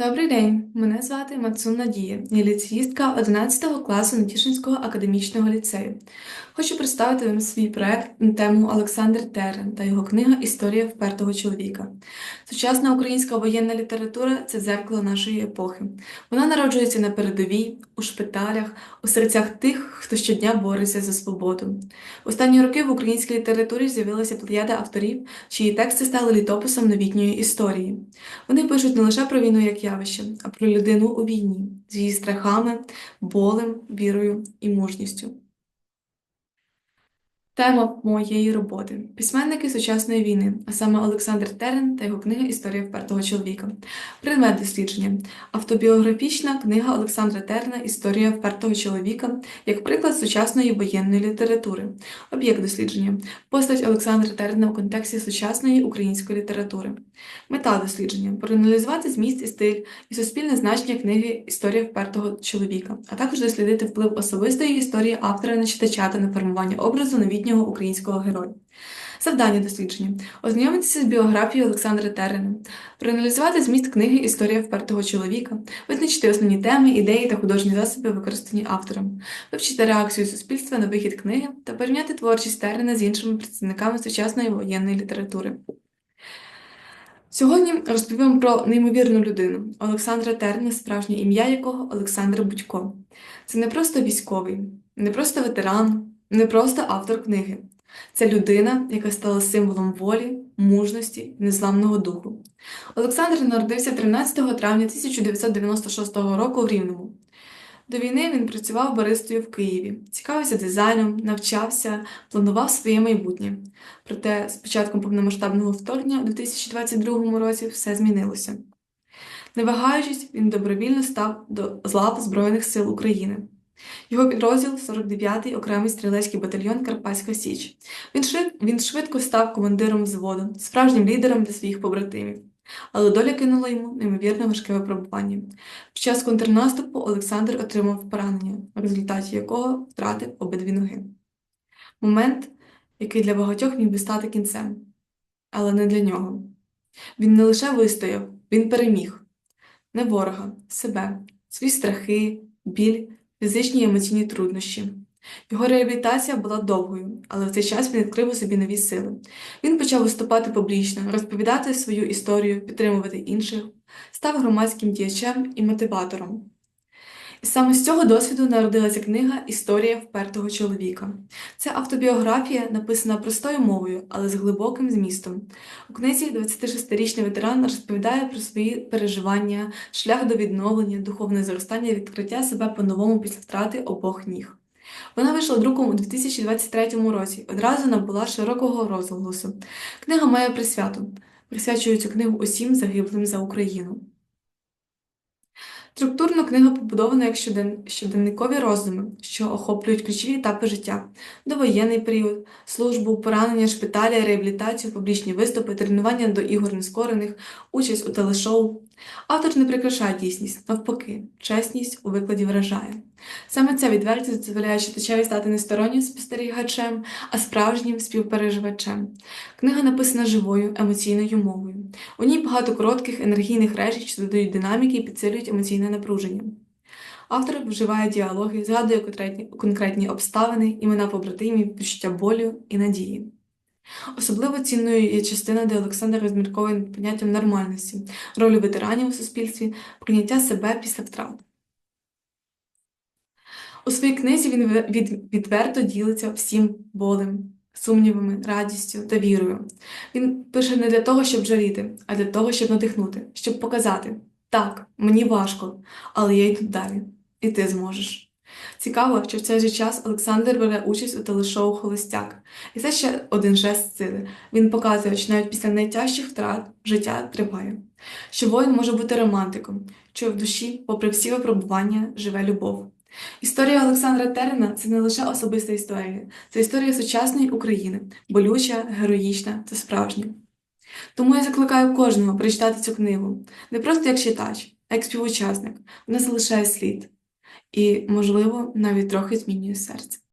Добрий день, мене звати Мацун Надія, я ліцеїстка 11 класу Натішинського академічного ліцею. Хочу представити вам свій проект на тему Олександр Терен та його книга Історія впертого чоловіка. Сучасна українська воєнна література це дзеркало нашої епохи. Вона народжується на передовій, у шпиталях, у серцях тих, хто щодня бореться за свободу. Останні роки в українській літературі з'явилася плеяда авторів, чиї тексти стали літописом новітньої історії. Вони пишуть не лише про війну як явище, а про людину у війні з її страхами, болем, вірою і мужністю. Тема моєї роботи письменники сучасної війни, а саме Олександр Терен та його книга Історія впертого чоловіка. Предмет дослідження автобіографічна книга Олександра Терена Історія впертого чоловіка як приклад сучасної воєнної літератури. Об'єкт дослідження постать Олександра Терена у контексті сучасної української літератури. Мета дослідження проаналізувати зміст і стиль і суспільне значення книги Історія впертого чоловіка, а також дослідити вплив особистої історії автора на читача та на формування образу новітнього українського героя. Завдання дослідження ознайомитися з біографією Олександра Терена, проаналізувати зміст книги Історія впертого чоловіка, визначити основні теми, ідеї та художні засоби, використані автором, вивчити реакцію суспільства на вихід книги та порівняти творчість Терена з іншими представниками сучасної воєнної літератури. Сьогодні розповім про неймовірну людину Олександра Терна, справжнє ім'я якого Олександр Будько. Це не просто військовий, не просто ветеран, не просто автор книги. Це людина, яка стала символом волі, мужності і незламного духу. Олександр народився 13 травня 1996 року в Рівному. До війни він працював баристою в Києві, цікавився дизайном, навчався, планував своє майбутнє. Проте з початком повномасштабного вторгнення у 2022 році все змінилося. Не вагаючись, він добровільно став до лав Збройних сил України. Його підрозділ 49-й окремий стрілецький батальйон Карпатська Січ. Він, швид... він швидко став командиром взводу, справжнім лідером для своїх побратимів. Але доля кинула йому неймовірно важке випробування. Під час контрнаступу Олександр отримав поранення, в результаті якого втратив обидві ноги. Момент, який для багатьох міг би стати кінцем, але не для нього. Він не лише вистояв, він переміг не ворога, себе, свої страхи, біль, фізичні і емоційні труднощі. Його реабілітація була довгою, але в цей час він відкрив у собі нові сили. Він почав виступати публічно, розповідати свою історію, підтримувати інших, став громадським діячем і мотиватором. Саме з цього досвіду народилася книга Історія впертого чоловіка. Це автобіографія, написана простою мовою, але з глибоким змістом. У книзі 26-річний ветеран розповідає про свої переживання, шлях до відновлення, духовне зростання і відкриття себе по-новому після втрати обох ніг. Вона вийшла друком у 2023 році, одразу набула широкого розголосу. Книга має присвяту. Присвячую цю книгу усім загиблим за Україну. Структурно книга побудована як щоден... щоденникові роздуми, що охоплюють ключові етапи життя, довоєнний період, службу, поранення, шпиталі, реабілітацію, публічні виступи, тренування до ігор нескорених, участь у телешоу. Автор не прикрашає дійсність, навпаки, чесність у викладі вражає. Саме ця відвертість дозволяє читачеві стати не стороннім спостерігачем, а справжнім співпереживачем. Книга написана живою, емоційною мовою. У ній багато коротких енергійних речень, що додають динаміки і підсилюють емоційне напруження. Автор вживає діалоги, згадує конкретні, обставини, імена побратимів, відчуття болю і надії. Особливо цінною є частина, де Олександр розмірковує над поняттям нормальності, ролі ветеранів у суспільстві, прийняття себе після втрат. У своїй книзі він відверто ділиться всім болем, сумнівами, радістю та вірою. Він пише не для того, щоб жаліти, а для того, щоб надихнути, щоб показати так, мені важко, але я йду далі, і ти зможеш. Цікаво, що в цей же час Олександр бере участь у телешоу Холостяк. І це ще один жест сили. Він показує, що навіть після найтяжчих втрат життя триває, що воїн може бути романтиком, що в душі, попри всі випробування, живе любов. Історія Олександра Терена це не лише особиста історія, це історія сучасної України, болюча, героїчна та справжня. Тому я закликаю кожного прочитати цю книгу не просто як читач, а як співучасник. Вона залишає слід і, можливо, навіть трохи змінює серце.